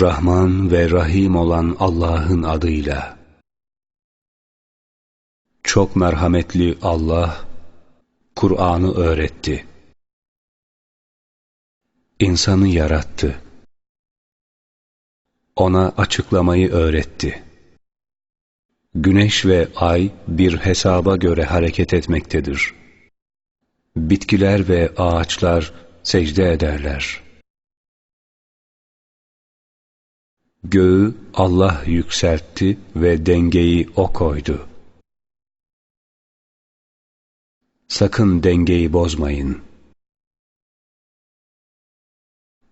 Rahman ve Rahim olan Allah'ın adıyla. Çok merhametli Allah, Kur'an'ı öğretti. İnsanı yarattı. Ona açıklamayı öğretti. Güneş ve ay bir hesaba göre hareket etmektedir. Bitkiler ve ağaçlar secde ederler. Göğü Allah yükseltti ve dengeyi O koydu. Sakın dengeyi bozmayın.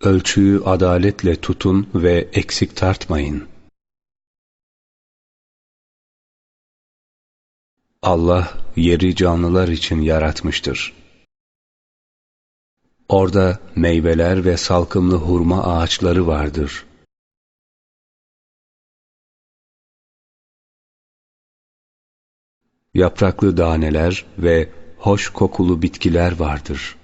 Ölçüyü adaletle tutun ve eksik tartmayın. Allah yeri canlılar için yaratmıştır. Orada meyveler ve salkımlı hurma ağaçları vardır. Yapraklı daneler ve hoş kokulu bitkiler vardır.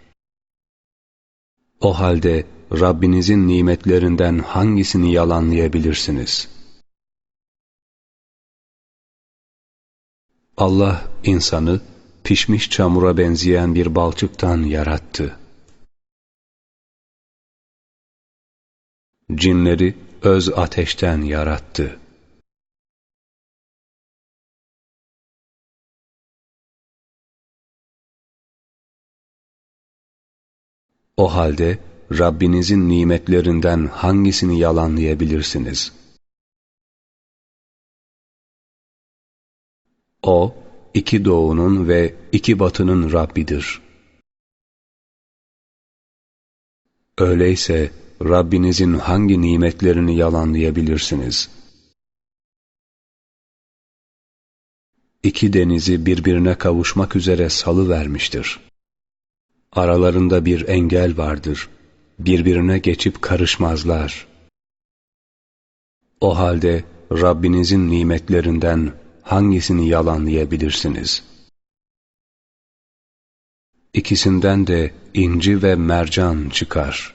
O halde Rabbinizin nimetlerinden hangisini yalanlayabilirsiniz? Allah insanı pişmiş çamura benzeyen bir balçıktan yarattı. Cinleri öz ateşten yarattı. O halde Rabbinizin nimetlerinden hangisini yalanlayabilirsiniz? O, iki doğunun ve iki batının Rabbidir. Öyleyse Rabbinizin hangi nimetlerini yalanlayabilirsiniz? İki denizi birbirine kavuşmak üzere salı vermiştir. Aralarında bir engel vardır. Birbirine geçip karışmazlar. O halde Rabbinizin nimetlerinden hangisini yalanlayabilirsiniz? İkisinden de inci ve mercan çıkar.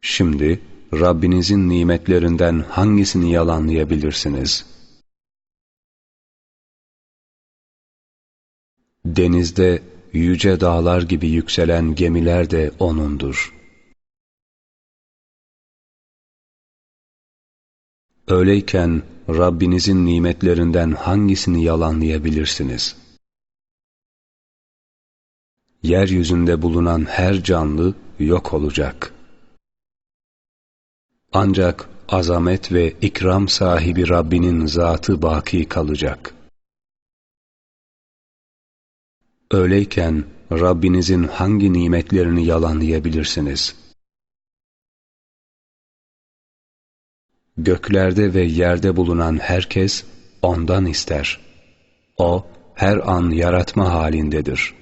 Şimdi Rabbinizin nimetlerinden hangisini yalanlayabilirsiniz? Denizde yüce dağlar gibi yükselen gemiler de O'nundur. Öyleyken Rabbinizin nimetlerinden hangisini yalanlayabilirsiniz? Yeryüzünde bulunan her canlı yok olacak. Ancak azamet ve ikram sahibi Rabbinin zatı baki kalacak. Öyleyken Rabbinizin hangi nimetlerini yalanlayabilirsiniz? Göklerde ve yerde bulunan herkes ondan ister. O her an yaratma halindedir.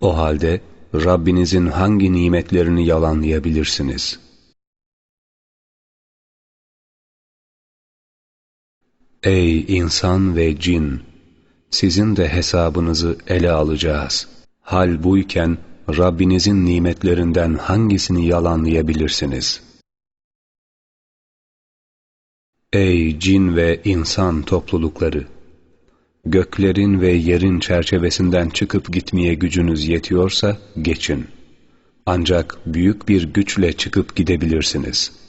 O halde Rabbinizin hangi nimetlerini yalanlayabilirsiniz? Ey insan ve cin! Sizin de hesabınızı ele alacağız. Hal buyken Rabbinizin nimetlerinden hangisini yalanlayabilirsiniz? Ey cin ve insan toplulukları! Göklerin ve yerin çerçevesinden çıkıp gitmeye gücünüz yetiyorsa geçin. Ancak büyük bir güçle çıkıp gidebilirsiniz.''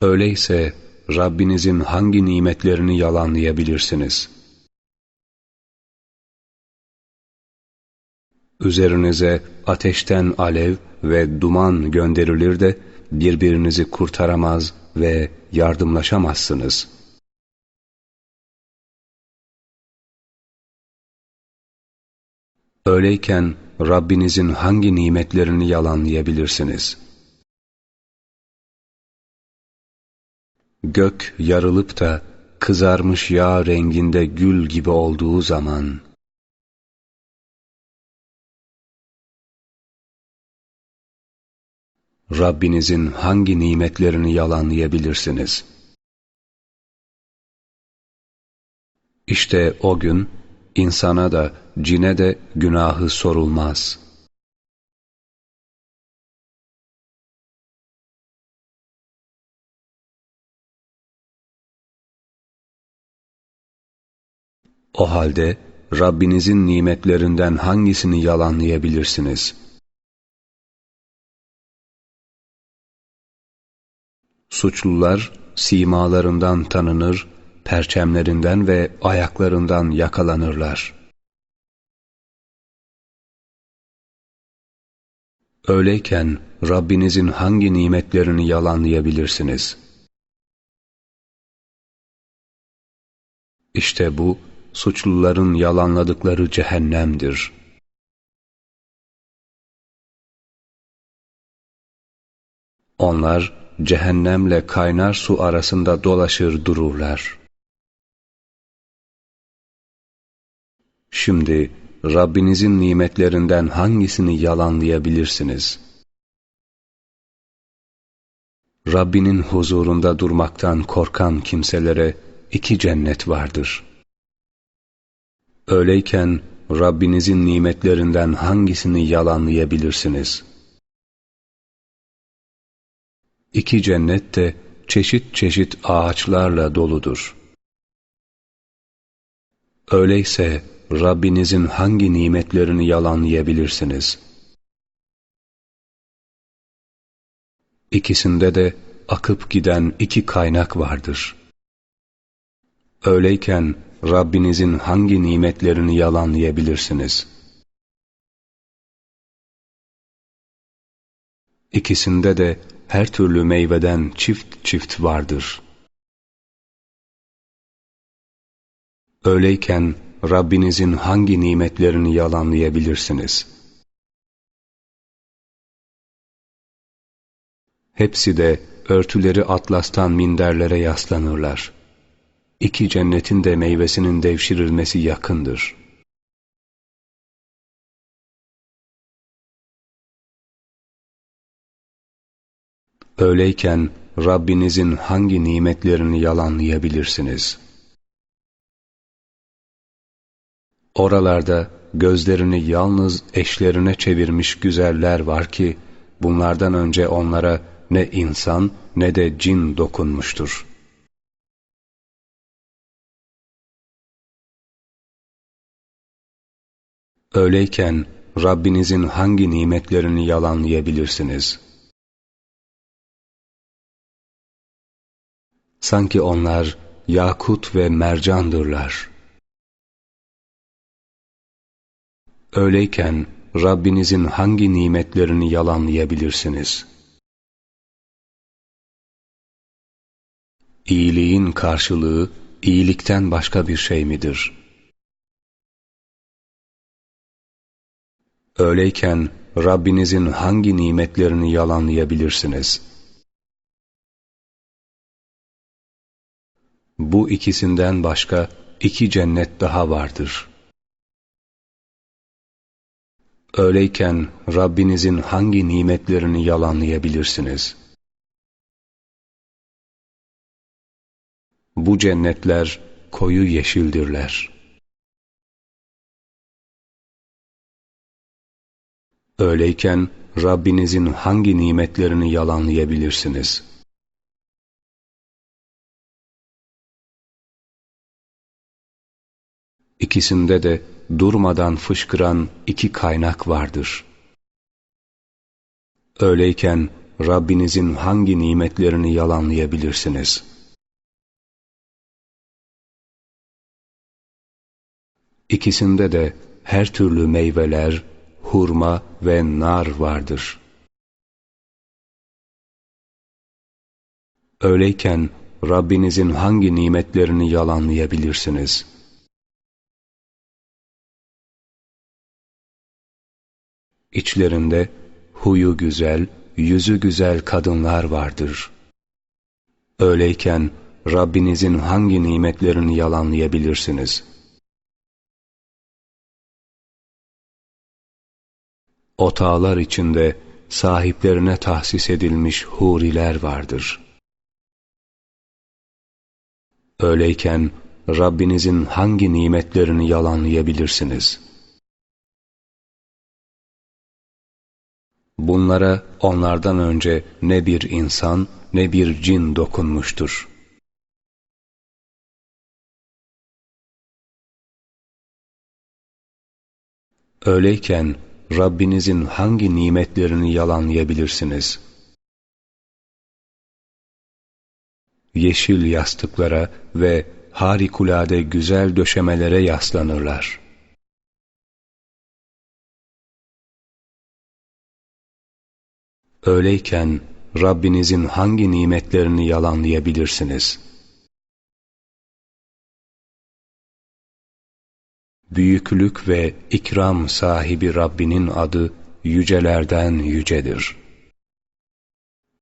Öyleyse Rabbinizin hangi nimetlerini yalanlayabilirsiniz? Üzerinize ateşten alev ve duman gönderilir de birbirinizi kurtaramaz ve yardımlaşamazsınız. Öyleyken Rabbinizin hangi nimetlerini yalanlayabilirsiniz?' Gök yarılıp da kızarmış yağ renginde gül gibi olduğu zaman, Rabbinizin hangi nimetlerini yalanlayabilirsiniz? İşte o gün insana da cine de günahı sorulmaz. O halde Rabbinizin nimetlerinden hangisini yalanlayabilirsiniz? Suçlular simalarından tanınır, perçemlerinden ve ayaklarından yakalanırlar. Öyleyken Rabbinizin hangi nimetlerini yalanlayabilirsiniz? İşte bu, suçluların yalanladıkları cehennemdir. Onlar cehennemle kaynar su arasında dolaşır dururlar. Şimdi Rabbinizin nimetlerinden hangisini yalanlayabilirsiniz? Rabbinin huzurunda durmaktan korkan kimselere iki cennet vardır. Öyleyken Rabbinizin nimetlerinden hangisini yalanlayabilirsiniz? İki cennet de çeşit çeşit ağaçlarla doludur. Öyleyse Rabbinizin hangi nimetlerini yalanlayabilirsiniz? İkisinde de akıp giden iki kaynak vardır. Öyleyken Rabbinizin hangi nimetlerini yalanlayabilirsiniz? İkisinde de her türlü meyveden çift çift vardır. Öyleyken Rabbinizin hangi nimetlerini yalanlayabilirsiniz? Hepsi de örtüleri atlastan minderlere yaslanırlar. İki cennetin de meyvesinin devşirilmesi yakındır. Öyleyken Rabbinizin hangi nimetlerini yalanlayabilirsiniz? Oralarda gözlerini yalnız eşlerine çevirmiş güzeller var ki, bunlardan önce onlara ne insan ne de cin dokunmuştur. Öyleyken Rabbinizin hangi nimetlerini yalanlayabilirsiniz? Sanki onlar yakut ve mercandırlar. Öyleyken Rabbinizin hangi nimetlerini yalanlayabilirsiniz? İyiliğin karşılığı iyilikten başka bir şey midir? Öyleyken Rabbinizin hangi nimetlerini yalanlayabilirsiniz? Bu ikisinden başka iki cennet daha vardır. Öyleyken Rabbinizin hangi nimetlerini yalanlayabilirsiniz? Bu cennetler koyu yeşildirler. Öyleyken Rabbinizin hangi nimetlerini yalanlayabilirsiniz? İkisinde de durmadan fışkıran iki kaynak vardır. Öyleyken Rabbinizin hangi nimetlerini yalanlayabilirsiniz? İkisinde de her türlü meyveler, hurma ve nar vardır. Öyleyken Rabbinizin hangi nimetlerini yalanlayabilirsiniz? İçlerinde huyu güzel, yüzü güzel kadınlar vardır. Öyleyken Rabbinizin hangi nimetlerini yalanlayabilirsiniz?'' Otağlar içinde sahiplerine tahsis edilmiş huriler vardır. Öyleyken Rabbinizin hangi nimetlerini yalanlayabilirsiniz? Bunlara onlardan önce ne bir insan ne bir cin dokunmuştur. Öyleyken Rabbinizin hangi nimetlerini yalanlayabilirsiniz? Yeşil yastıklara ve harikulade güzel döşemelere yaslanırlar. Öyleyken Rabbinizin hangi nimetlerini yalanlayabilirsiniz? Büyüklük ve ikram sahibi Rabbinin adı yücelerden yücedir.